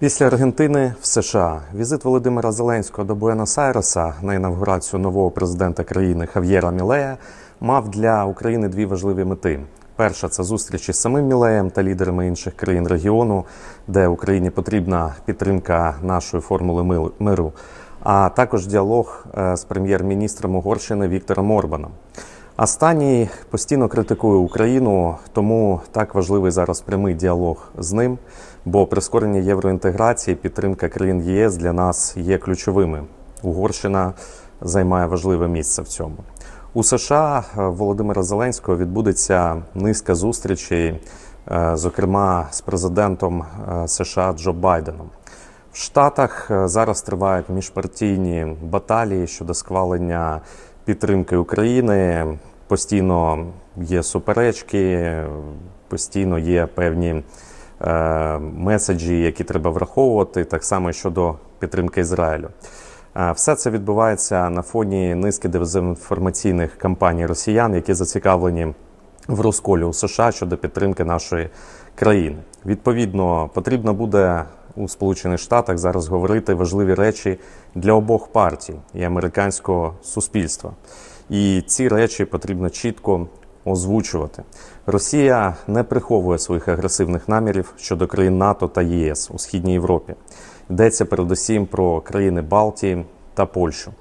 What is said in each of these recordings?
Після Аргентини в США візит Володимира Зеленського до Буенос-Айреса на інавгурацію нового президента країни Хав'єра Мілея мав для України дві важливі мети. Перша це зустріч із самим Мілеєм та лідерами інших країн регіону, де Україні потрібна підтримка нашої формули миру, а також діалог е, з прем'єр-міністром Угорщини Віктором Орбаном. Останній постійно критикує Україну, тому так важливий зараз прямий діалог з ним, бо прискорення євроінтеграції, підтримка країн єС для нас є ключовими. Угорщина займає важливе місце в цьому. У США е, Володимира Зеленського відбудеться низка зустрічей, е, зокрема з президентом е, США Джо Байденом. В Штатах зараз тривають міжпартійні баталії щодо схвалення підтримки України. Постійно є суперечки, постійно є певні е, меседжі, які треба враховувати, так само щодо підтримки Ізраїлю. Е, Все це відбувається на фоні низки дезінформаційних кампаній росіян, які зацікавлені в розколі у США щодо підтримки нашої країни. Відповідно, потрібно буде у Сполучених Штатах зараз говорити важливі речі для обох партій і американського суспільства. І ці речі потрібно чітко озвучувати. Росія не приховує своїх агресивних намірів щодо країн НАТО та ЄС у східній Європі. Йдеться передусім про країни Балтії та Польщу.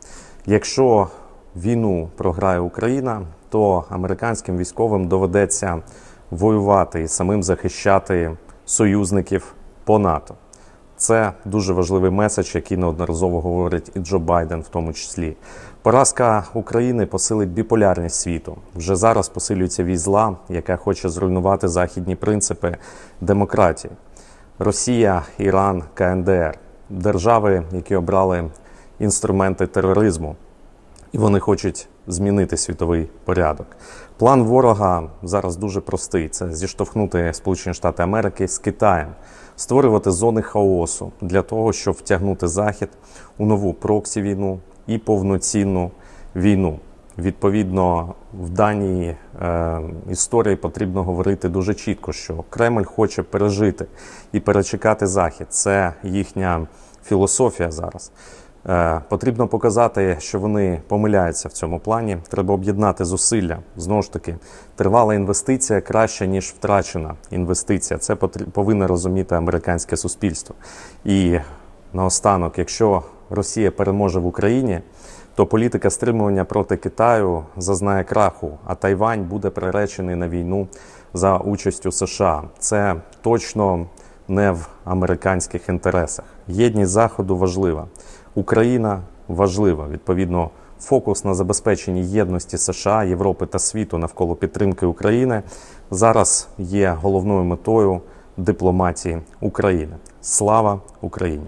Якщо війну програє Україна, то американським військовим доведеться воювати і самим захищати союзників по НАТО. Це дуже важливий меседж, який неодноразово говорить і Джо Байден, в тому числі. Поразка України посилить біполярність світу. Вже зараз посилюється війзла, яка хоче зруйнувати західні принципи демократії. Росія, Іран, КНДР держави, які обрали інструменти тероризму, і вони хочуть змінити світовий порядок. План ворога зараз дуже простий: це зіштовхнути Сполучені Штати Америки з Китаєм, створювати зони хаосу для того, щоб втягнути Захід у нову проксі війну і повноцінну війну. Відповідно, в даній е, історії потрібно говорити дуже чітко, що Кремль хоче пережити і перечекати Захід. Це їхня філософія зараз. Е, потрібно показати, що вони помиляються в цьому плані. Треба об'єднати зусилля. Знову ж таки, тривала інвестиція краще, ніж втрачена інвестиція. Це повинно розуміти американське суспільство. І наостанок, якщо Росія переможе в Україні, то політика стримування проти Китаю зазнає краху, а Тайвань буде приречений на війну за участю США. Це точно не в американських інтересах. Єдність Заходу важлива. Україна важлива. Відповідно, фокус на забезпеченні єдності США, Європи та світу навколо підтримки України зараз є головною метою дипломатії України. Слава Україні!